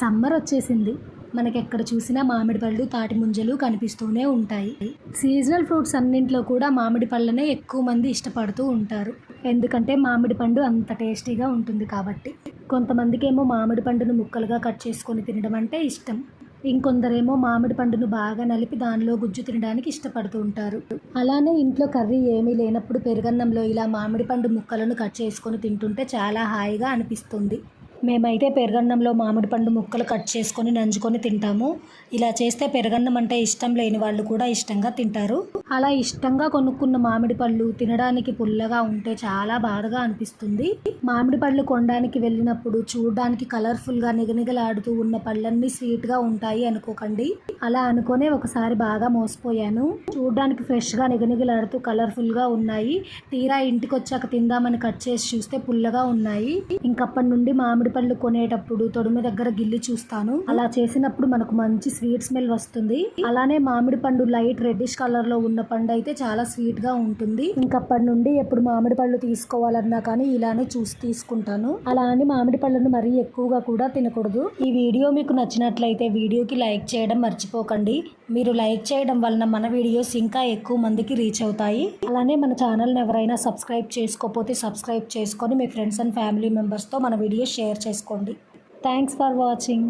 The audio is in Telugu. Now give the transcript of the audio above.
సమ్మర్ వచ్చేసింది. మనకి ఎక్కడ చూసినా మామిడి పళ్ళు తాటి ముంజలు కనిపిస్తూనే ఉంటాయి. సీజనల్ ఫ్రూట్స్ అన్నింటిలో కూడా మామిడి పళ్ళనే ఎక్కువ మంది ఇష్టపడుతూ ఉంటారు. ఎందుకంటే మామిడి పండు అంత టేస్టీగా ఉంటుంది కాబట్టి. కొంతమందికేమో మామిడి పండును ముక్కలుగా కట్ చేసుకొని తినడం అంటే ఇష్టం. ఇంకొందరేమో మామిడి పండును బాగా నలిపి దానిలో గుజ్జు తినడానికి ఇష్టపడుతూ ఉంటారు. అలానే ఇంట్లో కర్రీ ఏమీ లేనప్పుడు పెరుగన్నంలో ఇలా మామిడి పండు ముక్కలను కట్ చేసుకొని తింటుంటే చాలా హాయిగా అనిపిస్తుంది. మేమైతే పెరుగన్నంలో మామిడి పండు ముక్కలు కట్ చేసుకొని నంజుకొని తింటాము. ఇలా చేస్తే పెరుగన్నం అంటే ఇష్టం లేని వాళ్ళు కూడా ఇష్టంగా తింటారు. అలా ఇష్టంగా కొనుక్కున్న మామిడి పళ్ళు తినడానికి పుల్లగా ఉంటే చాలా బాధగా అనిపిస్తుంది. మామిడి పళ్ళు కొనడానికి వెళ్ళినప్పుడు చూడడానికి కలర్ఫుల్గా నిగనిగలాడుతూ ఉన్న పళ్ళన్నీ స్వీట్గా ఉంటాయి అనుకోకండి. అలా అనుకునే ఒకసారి బాగా మోసపోయాను. చూడడానికి ఫ్రెష్గా నిగనిగలాడుతూ కలర్ఫుల్గా ఉన్నాయి. తీరా ఇంటికి వచ్చాక తిందామని కట్ చేసి చూస్తే పుల్లగా ఉన్నాయి. ఇంకప్పటి నుండి మామిడి పళ్ళు కొనేటప్పుడు తొడిమి దగ్గర గిల్లి చూస్తాను. అలా చేసినప్పుడు మనకు మంచి స్వీట్ స్మెల్ వస్తుంది. అలానే మామిడి పండు లైట్ రెడ్డిష్ కలర్లో ఉన్న పండు అయితే చాలా స్వీట్గా ఉంటుంది. ఇంకప్పటి నుండి ఎప్పుడు మామిడి పళ్ళు తీసుకోవాలన్నా కానీ ఇలానే చూసి తీసుకుంటాను. అలా అని మామిడి పళ్ళను మరీ ఎక్కువగా కూడా తినకూడదు. ఈ వీడియో మీకు నచ్చినట్లయితే వీడియోకి లైక్ చేయడం మర్చిపోకండి. మీరు లైక్ చేయడం వలన మన వీడియోస్ ఇంకా ఎక్కువ మందికి రీచ్ అవుతాయి. అలానే మన ఛానల్ని ఎవరైనా సబ్స్క్రైబ్ చేసుకోకపోతే సబ్స్క్రైబ్ చేసుకొని మీ ఫ్రెండ్స్ అండ్ ఫ్యామిలీ మెంబర్స్తో మన వీడియో షేర్ చేసుకోండి. Thanks for watching.